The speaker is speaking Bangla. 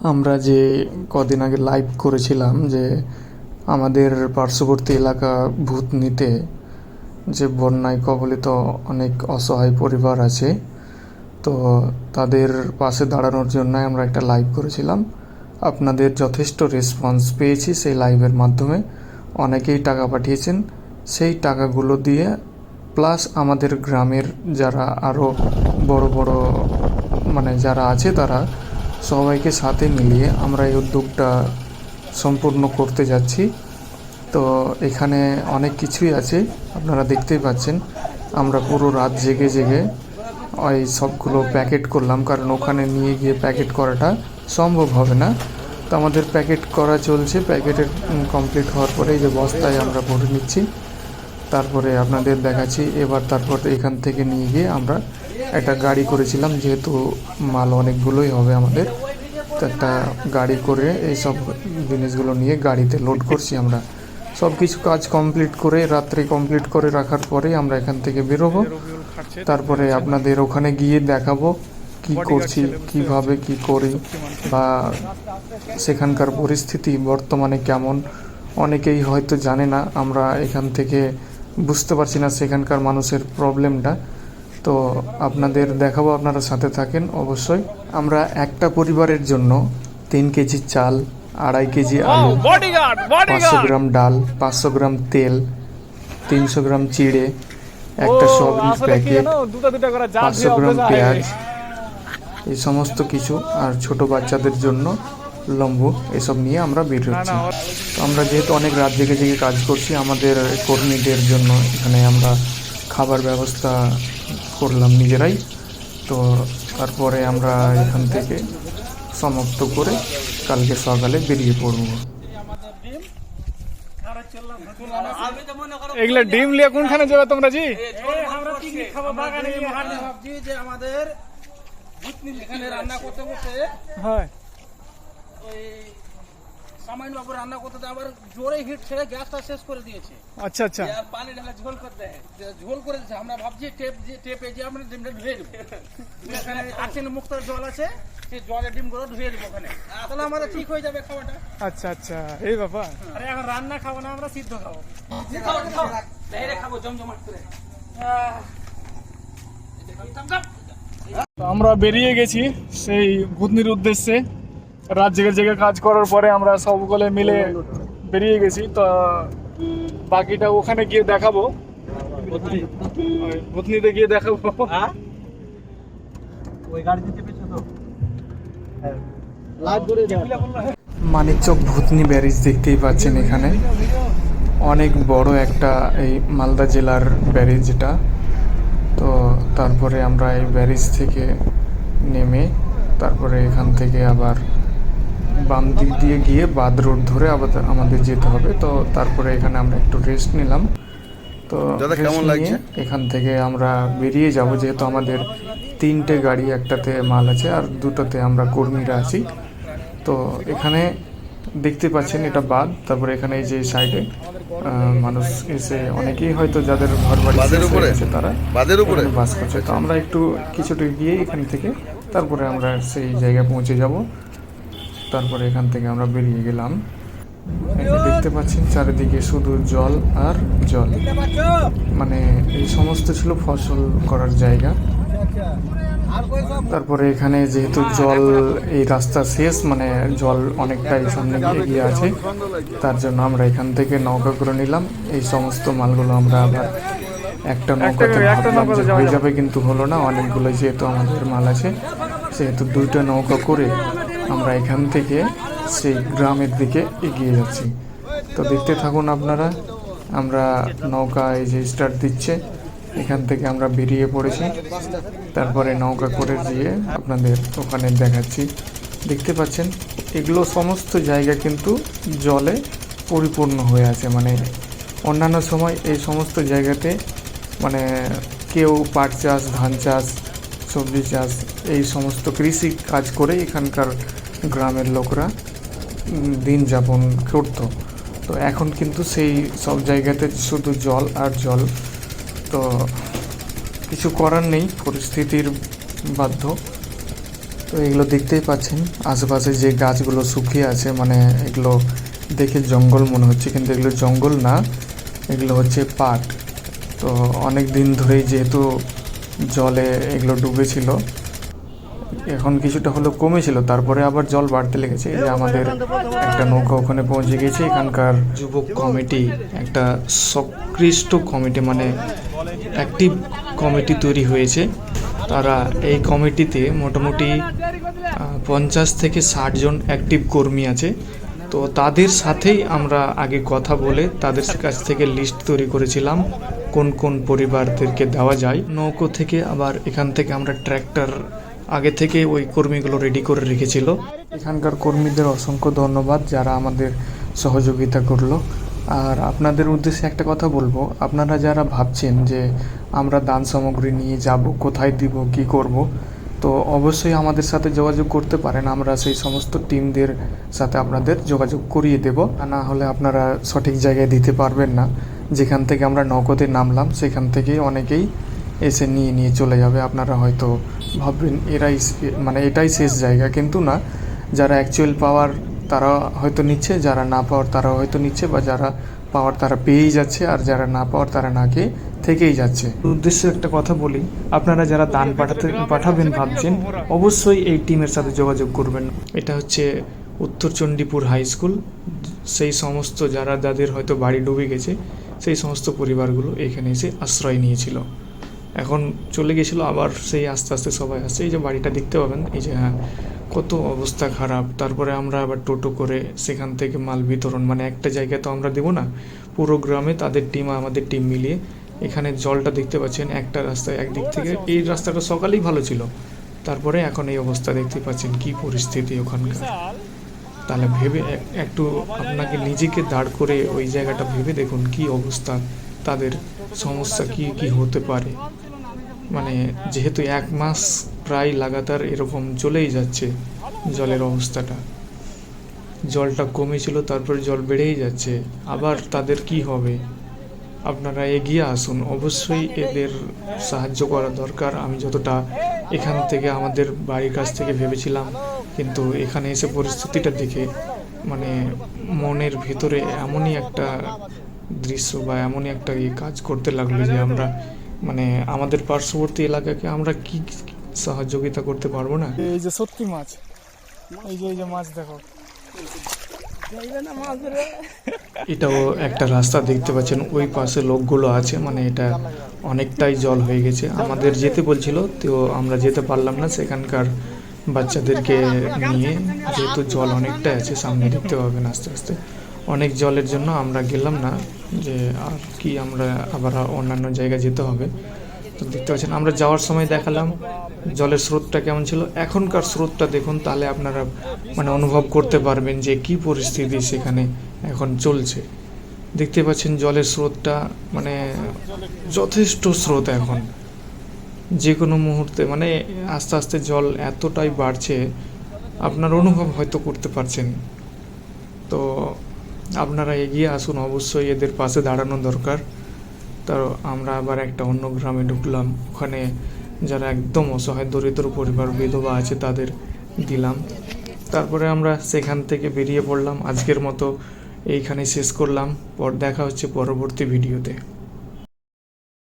আমরা যে কদিন আগে লাইভ করেছিলাম যে আমাদের পার্শ্ববর্তী এলাকা ভূতনিতে যে বন্যায় কবলিত অনেক অসহায় পরিবার আছে, তো তাদের পাশে দাঁড়ানোর জন্য আমরা একটা লাইভ করেছিলাম। আপনাদের যথেষ্ট রেসপন্স পেয়েছি সেই লাইভের মাধ্যমে। অনেকেই টাকা পাঠিয়েছেন। সেই টাকাগুলো দিয়ে প্লাস আমাদের গ্রামের যারা আরও বড় বড় মানে যারা আছে তারা সবাইকে সাথে মিলিয়ে আমরা এই উদ্যোগটা সম্পূর্ণ করতে যাচ্ছি। তো এখানে অনেক কিছুই আছে, আপনারা দেখতেই পাচ্ছেন। আমরা পুরো রাত জেগে জেগে ওই সবগুলো প্যাকেট করলাম, কারণ ওখানে নিয়ে গিয়ে প্যাকেট করাটা সম্ভব হবে না। তো আমাদের প্যাকেট করা চলছে, প্যাকেটের কমপ্লিট হওয়ার পরে যে বস্তায় আমরা ভরে নিচ্ছি, তারপরে আপনাদের দেখাচ্ছি। এবার তারপর এখান থেকে নিয়ে গিয়ে আমরা একটা গাড়ি করেছিলাম যেহেতু মাল অনেকগুলোই হবে আমাদের তো একটা গাড়ি করে এই সব জিনিসগুলো নিয়ে গাড়িতে লোড করছি আমরা। সব কিছু কাজ কমপ্লিট করে রাত্রে কমপ্লিট করে রাখার পরেই আমরা এখান থেকে বেরোবো। তারপরে আপনাদের ওখানে গিয়ে দেখাবো কি করছি কীভাবে কি করি বা সেখানকার পরিস্থিতি বর্তমানে কেমন? অনেকেই হয়তো জানে না আমরা এখান থেকে বুঝতে পারছি না সেখানকার মানুষের প্রবলেমটা তো আপনাদের দেখাবো আপনারা সাথে থাকেন অবশ্যই। আমরা একটা পরিবারের জন্য তিন কেজি চাল আড়াই কেজি আলু পাঁচশো গ্রাম ডাল পাঁচশো গ্রাম তেল তিনশো গ্রাম চিড়ে একটা সবজি প্যাকেট পাঁচশো গ্রাম পেঁয়াজ এই সমস্ত কিছু আর ছোট বাচ্চাদের জন্য লম্বু এসব নিয়ে আমরা বের হচ্ছি। তো আমরা যেহেতু অনেক রাত জেগে জেগে কাজ করছি আমাদের কর্মীদের জন্য এখানে আমরা খাবার ব্যবস্থা করলাম নিজেরাই। তো তারপরে আমরা এখান থেকে সমাপ্ত করে কালকে সকালে বেরিয়ে পড়ব। এগুলা ডিম লিয়ে কোনখানে যাবে তোমরা জি? আমরা পিকনিক খাব বাগানে ভাবছি যে আমাদের এখানে রান্না করতে করতে হয়। ওই সামাইন বাবু রান্না করতে আবার জোরে হিট ছেড়ে গ্যাসটা শেষ করে দিয়েছে। আচ্ছা আচ্ছা। আর পানি ঢালা ঝোল করতে ঝোল করে দিয়েছে আমরা ভাবছি টেপ যে টেপে যে আমরা ডিমটা ধুয়ে দেবো এখানে মুক্ত জল আছে সেই জলে ডিমগুলো ধুয়ে দেবো ওখানে। তাহলে আমাদের ঠিক হয়ে যাবে খাওয়াটা। আচ্ছা আচ্ছা। এই ব্যাপার। আরে এখন রান্না খাব না আমরা সিদ্ধ খাব। খাব জমজমাট করে। আমরা বেরিয়ে গেছি সেই ভূতনির উদ্দেশ্যে। রাত জেগে জেগে কাজ করার পরে আমরা সবগুলো মিলে বেরিয়ে গেছি তো বাকিটা ওখানে গিয়ে দেখাবো। ওই ভূতনিতে গিয়ে দেখাবো। মানিকচক ভূতনি ব্যারিজ দেখতেই পাচ্ছেন এখানে। অনেক বড় একটা এই মালদা জেলার ব্যারিজ এটা। তো তারপরে আমরা এই ব্যারিজ থেকে নেমে তারপরে এখান থেকে আবার বাম দিক দিয়ে গিয়ে বাদ রোড ধরে আবার আমাদের যেতে হবে তো তারপরে এখানে আমরা একটু রেস্ট নিলাম তো কেমন লাগছে? এখান থেকে আমরা বেরিয়ে যাব যেহেতু আমাদের তিনটে গাড়ি একটাতে মাল আছে আর দুটোতে আমরা কর্মীরা আছি তো এখানে দেখতে পাচ্ছেন এটা বাদ তারপরে এখানে এই যে সাইডে মানুষ এসে অনেকেই হয়তো যাদের ঘর বাড়ি? গেছে তারা বাঁধের উপরে? বাস করছে তো আমরা একটু কিছুটা গিয়ে এখান থেকে তারপরে আমরা সেই জায়গায় পৌঁছে যাব তারপরে এখান থেকে আমরা বেরিয়ে গেলাম। দেখতে পাচ্ছেন চারিদিকে শুধু জল আর জল। মানে এই সমস্ত ছিল ফসল করার জায়গা। তারপরে এখানে যেহেতু জল এই রাস্তা শেষ মানে জল অনেকটাই সামনে গিয়ে এগিয়ে আছে তার জন্য আমরা এখান থেকে নৌকা করে নিলাম। এই সমস্ত মালগুলো আমরা আবার একটা নৌকাতে ভাবলাম যে হয়ে। যাবে কিন্তু হলো না। অনেকগুলো যেহেতু আমাদের মাল আছে সেহেতু দুইটা নৌকা করে আমরা এখান থেকে সেই গ্রামের দিকে এগিয়ে যাচ্ছি। তো দেখতে থাকুন আপনারা, আমরা নৌকা এই যে স্টার্ট দিচ্ছে, এখান থেকে আমরা বেরিয়ে পড়েছি। তারপরে নৌকা করে গিয়ে আপনাদের ওখানে দেখাচ্ছি। দেখতে পাচ্ছেন, এগুলো সমস্ত জায়গা কিন্তু জলে পরিপূর্ণ হয়ে আছে। মানে অন্যান্য সময় এই সমস্ত জায়গাতে মানে কেউ পাট চাষ, ধান চাষ, সবজি চাষ, এই সমস্ত কৃষি কাজ করে এখানকার গ্রামের লোকরা দিন যাপন করতো। তো এখন কিন্তু সেই সব জায়গাতে শুধু জল আর জল। তো কিছু করার নেই, পরিস্থিতির বাধ্য। তো এগুলো দেখতেই পাচ্ছেন, আশেপাশে যে গাছগুলো শুকিয়ে আছে মানে এগুলো দেখে জঙ্গল মনে হচ্ছে, কিন্তু এগুলো জঙ্গল না, এগুলো হচ্ছে পাট তো অনেক দিন ধরেই যেহেতু জলে এগুলো ডুবেছিল এখন কিছুটা হলেও কমেছিল, তারপরে আবার জল বাড়তে লেগেছে। যে আমাদের একটা নৌকা ওখানে পৌঁছে গেছে, এখানকার যুবক কমিটি, একটা সক্রিষ্ট কমিটি মানে অ্যাক্টিভ কমিটি তৈরি হয়েছে। তারা এই কমিটিতে মোটামুটি পঞ্চাশ থেকে ষাট জন অ্যাক্টিভ কর্মী আছে। তো তাদের সাথেই আমরা আগে কথা বলে তাদের কাছ থেকে লিস্ট তৈরি করেছিলাম, কোন কোন পরিবারদেরকে দেওয়া যায়। নৌকো থেকে আবার এখান থেকে আমরা ট্র্যাক্টর আগে থেকে ওই কর্মীগুলো রেডি করে রেখেছিল। এখানকার কর্মীদের অসংখ্য ধন্যবাদ যারা আমাদের সহযোগিতা করল। আর আপনাদের উদ্দেশ্যে একটা কথা বলব, আপনারা যারা ভাবছেন যে আমরা দান সামগ্রী নিয়ে যাব, কোথায় দিব, কি করব, তো অবশ্যই আমাদের সাথে যোগাযোগ করতে পারেন। আমরা সেই সমস্ত টিমদের সাথে আপনাদের যোগাযোগ করিয়ে দেব। না হলে আপনারা সঠিক জায়গায় দিতে পারবেন না। যেখান থেকে আমরা নগদে নামলাম, সেখান থেকেই অনেকেই এসে নিয়ে নিয়ে চলে যাবে। আপনারা হয়তো ভাববেন এরাই মানে এটাই শেষ জায়গা। কিন্তু না, যারা অ্যাকচুয়াল পাওয়ার তারা হয়তো নিচ্ছে, যারা না পাওয়ার তারা হয়তো নিচ্ছে, বা যারা পাওয়ার তারা পেয়েই যাচ্ছে, আর যারা না পাওয়ার তারা না খেয়ে থেকেই যাচ্ছে। উদ্দেশ্যে একটা কথা বলি, আপনারা যারা দান পাঠাতে, পাঠাবেন ভাবছেন, অবশ্যই এই টিমের সাথে যোগাযোগ করবেন। এটা হচ্ছে উত্তর চণ্ডীপুর হাই স্কুল সেই সমস্ত যারা, যাদের হয়তো বাড়ি ডুবে গেছে, সেই সমস্ত পরিবারগুলো এখানে এসে আশ্রয় নিয়েছিল। এখন চলে গেছিল আবার সেই আস্তে আস্তে সবাই আসছে। এই যে বাড়িটা দেখতে পাবেন এই যে হ্যাঁ কত অবস্থা খারাপ। তারপরে আমরা আবার টোটো করে সেখান থেকে মাল বিতরণ মানে একটা জায়গায় তো আমরা দেবো না পুরো গ্রামে তাদের টিম আমাদের টিম মিলিয়ে এখানে জলটা দেখতে পাচ্ছেন একটা রাস্তায় একদিক থেকে এই রাস্তাটা সকালেই ভালো ছিল। তারপরে এখন এই অবস্থা দেখতে পাচ্ছেন কি পরিস্থিতি ওখানকার। তাহলে ভেবে একটু আপনাকে নিজেকে দাঁড় করে ওই জায়গাটা ভেবে দেখুন কি অবস্থা তাদের সমস্যা কি কি হতে পারে। মানে যেহেতু এক মাস প্রায় লাগাতার এরকম চলেই যাচ্ছে জলের অবস্থাটা। জলটা কমেছিল, তারপরে জল বেড়েই যাচ্ছে। আবার তাদের কি হবে? আপনারা এগিয়ে আসুন। অবশ্যই এদের সাহায্য করা দরকার। আমি যতটা এখান থেকে আমাদের বাড়ির কাছ থেকে ভেবেছিলাম, কিন্তু এখানে এসে পরিস্থিতিটা দেখে মানে মনের ভিতরে এমনই একটা দৃশ্য বা এমনই একটা কাজ করতে লাগল যে আমরা মানে আমাদের পার্শ্ববর্তী এলাকাকে আমরা কি সহযোগিতা করতে পারব না? এই যে সত্যি মাছ। এই যে এই যে মাছ দেখো। এটাও একটা রাস্তা দেখতে পাচ্ছেন ওই পাশে লোকগুলো আছে মানে এটা অনেকটাই জল হয়ে গেছে। আমাদের যেতে বলছিল তো আমরা যেতে পারলাম না সেখানকার বাচ্চাদেরকে নিয়ে যেহেতু জল অনেকটাই আছে সামনে দেখতে পাবেন আস্তে আস্তে। অনেক জলের জন্য আমরা গেলাম না যে আর কি আমরা আবার অন্যান্য জায়গায় যেতে হবে। তো দেখতে পাচ্ছেন, আমরা যাওয়ার সময় দেখালাম জলের স্রোতটা কেমন ছিল। এখনকার স্রোতটা দেখুন, তাহলে আপনারা মানে অনুভব করতে পারবেন যে কি পরিস্থিতি সেখানে এখন চলছে। দেখতে পাচ্ছেন, জলের স্রোতটা মানে যথেষ্ট স্রোত এখন। যে কোনো মুহূর্তে মানে আস্তে আস্তে জল এতটাই বাড়ছে, আপনার অনুভব হয়তো করতে পারছেন। তো আপনারা এগিয়ে আসুন, অবশ্যই এদের পাশে দাঁড়ানো দরকার। তো আমরা আবার একটা অন্য গ্রামে ঢুকলাম, ওখানে যারা একদম অসহায়, দরিদ্র পরিবার, বিধবা আছে তাদের দিলাম। তারপরে আমরা সেখান থেকে বেরিয়ে পড়লাম। আজকের মতো এইখানে শেষ করলাম। পর দেখা হচ্ছে পরবর্তী ভিডিওতে।